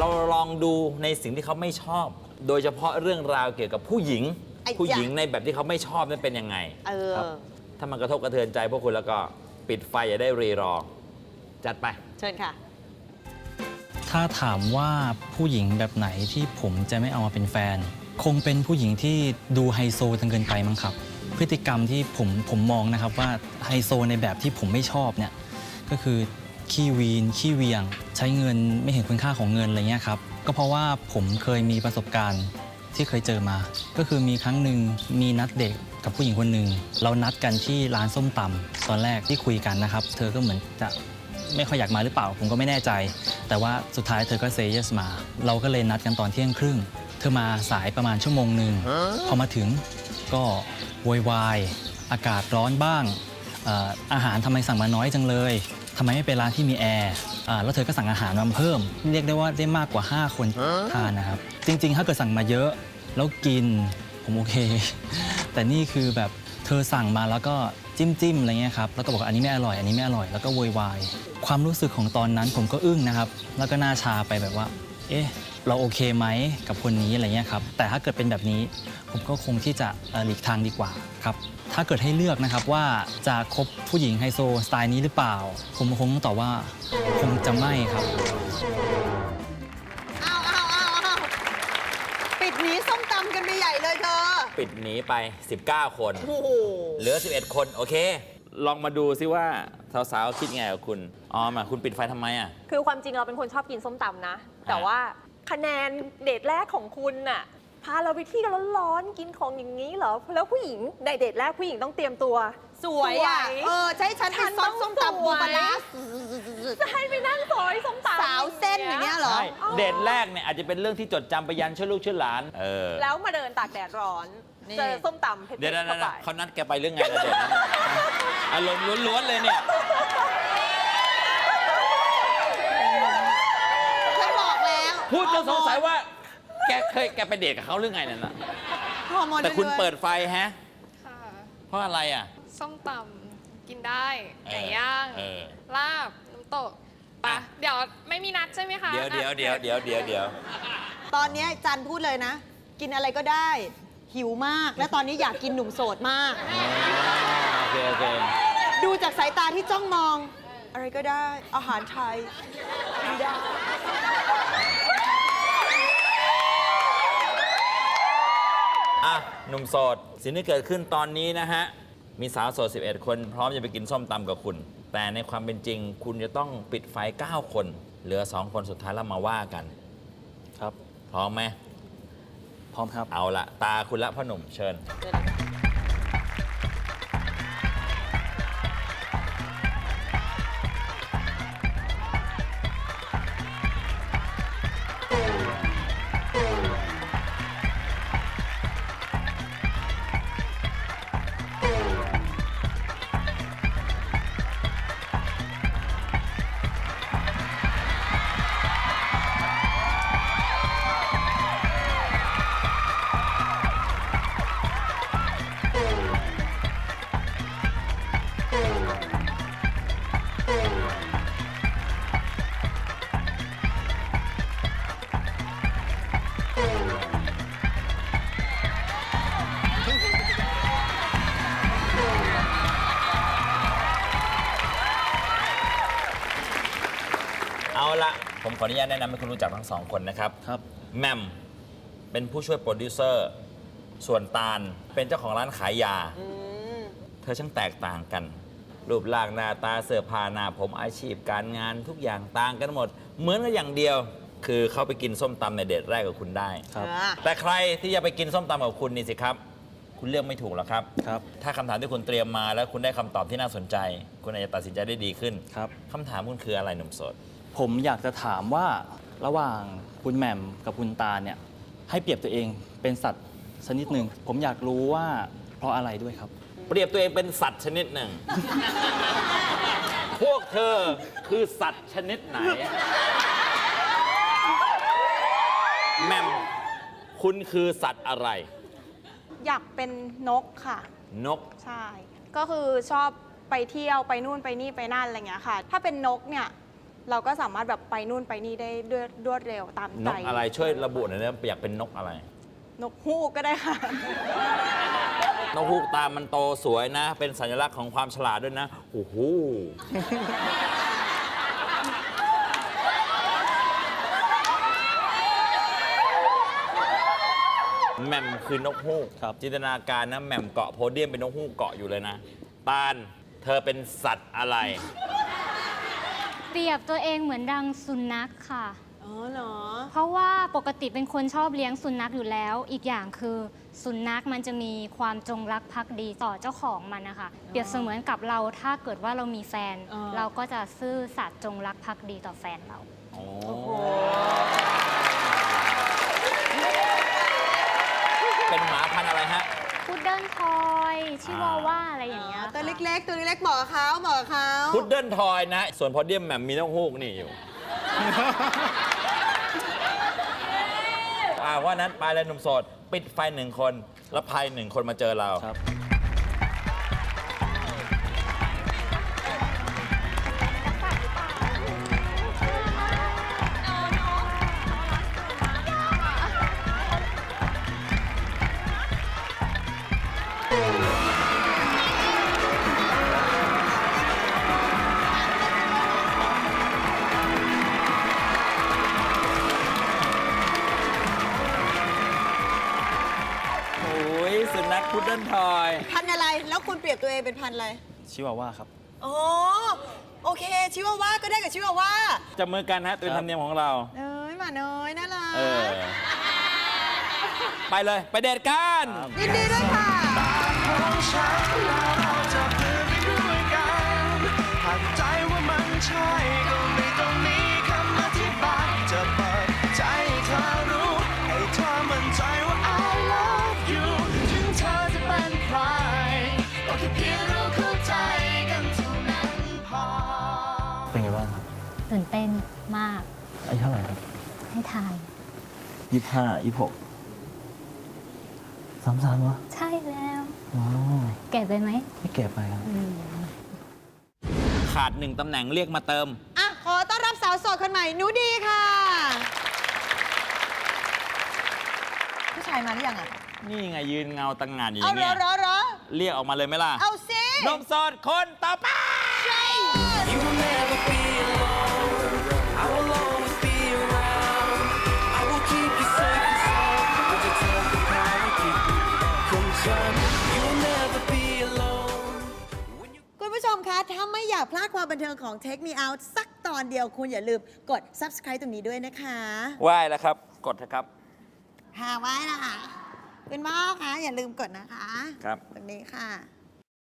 เราลองดูในสิ่งที่เขาไม่ชอบ โดยเฉพาะเรื่องราวเกี่ยวกับผู้หญิง ไอ้จ๊ะผู้หญิงในแบบที่เขาไม่ชอบนั้นเป็นยังไง เออครับถ้ามันกระทบกระเทือนใจพวกคุณแล้วก็ปิดไฟอย่าได้รีรอ จัดไป เชิญค่ะ ถ้าถามว่าผู้หญิงแบบไหนที่ผมจะไม่เอามาเป็นแฟน คงเป็นผู้หญิงที่ดูไฮโซจนเกินไปมั้งครับ พฤติกรรมที่ผมผมมองนะครับว่าไฮโซในแบบที่ผมไม่ชอบเนี่ยก็คือ ขี้วีน ขี้เวียง ใช้เงินไม่เห็นคุณค่าของเงินอะไรเงี้ยครับ ก็เพราะว่าผมเคยมีประสบการณ์ที่เคยเจอมา ก็คือมีครั้งหนึ่งมีนัดเด็กกับผู้หญิงคนหนึ่งเรานัดกันที่ร้านส้มตำตอนแรกที่คุยกันนะครับ เธอก็เหมือนจะไม่ค่อยอยากมาหรือเปล่า ผมก็ไม่แน่ใจ แต่ว่าสุดท้ายเธอก็เซ y yes มา เราก็เลยนัดกันตอนเที่ยงครึ่ง เธอมาสายประมาณชั่วโมงหนึ่งพอมาถึงก็โวยวาย อากาศร้อนบ้างอาหารทำไมสั่งมาน้อยจังเลย ทำไมไม่ไปร้านที่มีแอร์อ่าแล้วเธอก็สั่งอาหารมาเพิ่ม เรียกได้ว่าได้มากกว่า 5 คนทานนะครับ จริง ๆ ถ้าเกิดสั่งมาเยอะ แล้วกินผมโอเค แต่นี่คือแบบเธอสั่งมาแล้วก็จิ้มจิ้มๆอะไรเงี้ยครับ แล้วก็บอกว่าอันนี้ไม่อร่อย อันนี้ไม่อร่อย แล้วก็โวยวาย ความรู้สึกของตอนนั้นผมก็อึ้งนะครับ แล้วก็หน้าชาไปแบบว่า เอ๊ะ เราโอเคไหมกับคนนี้อะไรเงี้ยครับ แต่ถ้าเกิดเป็นแบบนี้ผมก็คงที่จะเอ่อหลีกทางดีกว่าครับ ถ้าเกิดให้เลือกนะครับว่าจะคบผู้หญิงไฮโซสไตล์นี้หรือเปล่า ผมคงต้องตอบว่าคงจะไม่ครับ เอาเอาเอาเอาปิดหนีส้มตำกันไปใหญ่เลยเธอ ปิดหนีไป 19 คน โอ้โห เหลือ 11 คน โอเค ลองมาดูซิว่าสาวๆคิดไงกับคุณออมอะคุณปิดไฟทำไมอะ คือความจริงเราเป็นคนชอบกินส้มตำนะ แต่ว่าคะแนนเดทแรกของคุณน่ะ พาเราไปที่กันร้อนๆกินของอย่างนี้เหรอ แล้วผู้หญิงในเดทแรกผู้หญิงต้องเตรียมตัว สวยอะ สวย เออ ใช้ฉันไปซดส้มตำปูปลาร้าจะให้ไปนั่งซอยส้มตำสาวเส้นอย่างเงี้ยเหรอ ใช่เดทแรกเนี่ยอาจจะเป็นเรื่องที่จดจำไปยันชื่อลูกชื่อหลาน เออ แล้วมาเดินตากแดดร้อน นี่ เจอส้มตำเผ็ดเดี๋ยวๆนะเข้าไปเขานัดแกไปเรื่องไงนะเดทนั้นน่ะอารมณ์ล้วนๆเลยเนี่ย ฉันบอกแล้วพูดจนสงสัยว่า แกเคยแกไปเดทกับเขาเรื่องไงนั่นน่ะฮอร์โมนแต่คุณล้วนๆเปิดไฟฮะ ค่ะเพราะอะไรอะ ส้มตำกินได้เออไก่ย่าง เออ ลาบ น้ำตกอะปะเดี๋ยวไม่มีนัดใช่ไหมคะเดี๋ยวเดี๋ยวอะเดี๋ยวเดี๋ยวเดี๋ยวเดี๋ยวตอนเนี้ยจันพูดเลยนะ กินอะไรก็ได้ หิวมาก และตอนนี้อยากกินหนุ่มโสดมาก โอเคโอเคดูจากสายตาที่จ้องมอง อะไรก็ได้อาหารไทยกินได้ อะหนุ่มโสดสิ่งที่เกิดขึ้นตอนนี้นะฮะ มีสาวโสด 11 คน พร้อมจะไปกินส้มตำกับคุณ แต่ในความเป็นจริง คุณจะต้องปิดไฟ 9 คน เหลือ 2 คนสุดท้ายแล้วมาว่ากัน ครับ พร้อมไหม พร้อมครับ เอาละตาคุณละพ่อหนุ่มเชิญ ผมขออนุญาตแนะนำให้คุณรู้จักทั้งสองคนนะครับครับ แหมมเป็นผู้ช่วยโปรดิวเซอร์ ส่วนตาลเป็นเจ้าของร้านขายยาเธอช่างแตกต่างกัน รูปร่างหน้าตาเสื้อผ้าหน้าผมอาชีพการงานทุกอย่างต่างกันหมด เหมือนกันอย่างเดียว คือเขาไปกินส้มตำในเดทแรกกับคุณได้ ครับ อ่าแต่ใครที่จะไปกินส้มตำกับคุณนี่สิครับ คุณเลือกไม่ถูกหรอกครับ ครับ ถ้าคำถามที่คุณเตรียมมาแล้วคุณได้คำตอบที่น่าสนใจ คุณอาจจะตัดสินใจได้ดีขึ้นครับ คำถามคุณคืออะไรหนุ่มโสด ผมอยากจะถามว่าระหว่างคุณแหม่มกับคุณตาเนี่ยให้เปรียบตัวเองเป็นสัตว์ชนิดหนึ่ง ผมอยากรู้ว่าเพราะอะไรด้วยครับ เปรียบตัวเองเป็นสัตว์ชนิดหนึ่ง พวกเธอคือสัตว์ชนิดไหน แหมมคุณคือสัตว์อะไร อยากเป็นนกค่ะ นก ใช่ ก็คือชอบไปเที่ยวไปนู่นไปนี่ไปนั่นอะไรเงี้ยค่ะ ถ้าเป็นนกเนี่ย เราก็สามารถแบบไปนู่นไปนี่ได้ด้วยรวดเร็วตามนใจกอะไรช่วยระบุหน่อยนะอยากเป็นนกอะไร นกฮูกก็ได้ค่ะ นกฮูกตามันโตสวยนะ เป็นสัญลักษณ์ของความฉลาดด้วยนะโอ้โหแหม่มคือนกฮูกครับ จินตนาการนะแหม่มเกาะโพเดียมเป็นนกฮูกเกาะอยู่เลยนะตาลเธอเป็นสัตว์อะไร เปรียบตัวเองเหมือนดังสุนัขค่ะ อ๋อเหรอ เพราะว่าปกติเป็นคนชอบเลี้ยงสุนัขอยู่แล้ว อีกอย่างคือสุนัขมันจะมีความจงรักภักดีต่อเจ้าของมันนะคะ เปรียบเสมือนกับเราถ้าเกิดว่าเรามีแฟน อ๋อ เราก็จะซื่อสัตย์จงรักภักดีต่อแฟนเรา โอ้โอ้โหเป็นหมาพันธุ์อะไรฮะ พุดเดิ้ลทอยชิวาว่าอะไรอย่างเงี้ยตัวค่ะเล็กๆ ตัวเล็กๆเหมาะกับเขาเหมาะกับเขาพุดเดิ้ลทอยนะ ส่วนโพเดียมแหม่มมีนกฮูกนี่อยู่ อ่าว่านั้นไปเลยหนุ่มโสด ปิดไฟหนึ่งคน แล้วภัยหนึ่งคนมาเจอเรา ครับ ทอยพันธุ์อะไร แล้วคุณเปรียบตัวเองเป็นพันธุ์อะไร ชิวาว่าครับ อ๋อ โอเค ชิวาว่าก็ได้กับชิวาว่าจับมือกันฮะเป็นธรรมเนียมของเรา เอ้ยหมาน้อยน่ารักเออ ไปเลย ไปเดทกันยินดีด้วยค่ะขอ ตื่นเต้นมากอายุเท่าไหร่ครับให้ทายยี่ห้ายี่หกสามสามวะใช่แล้ว ว้าวแก่ไปไหมไม่แก่ไปครับขาดหนึ่งตำแหน่งเรียกมาเติม อะ ขอต้อนรับสาวโสดคนใหม่หนูดีค่ะ ผู้ชายมาหรือยังอะ นี่ไงยืนเงาตั้งงานอยู่อเอาย่างเหรเงี้อยเหรอเหรอเรียกออกมาเลยไหมล่ะเอาสิ นมโสดคนต่อไป You will never be alone. ถ้าไม่อยากพลาดความบันเทิงของ Take Me Out สักตอนเดียวคุณอย่าลืมกด subscribe ตรงนี้ด้วยนะคะไหว้แล้วครับ กดเถอะครับค่ะไว้นะคะคุณพ่อคะอย่าลืมกดนะคะ ครับ ตรงนี้ค่ะ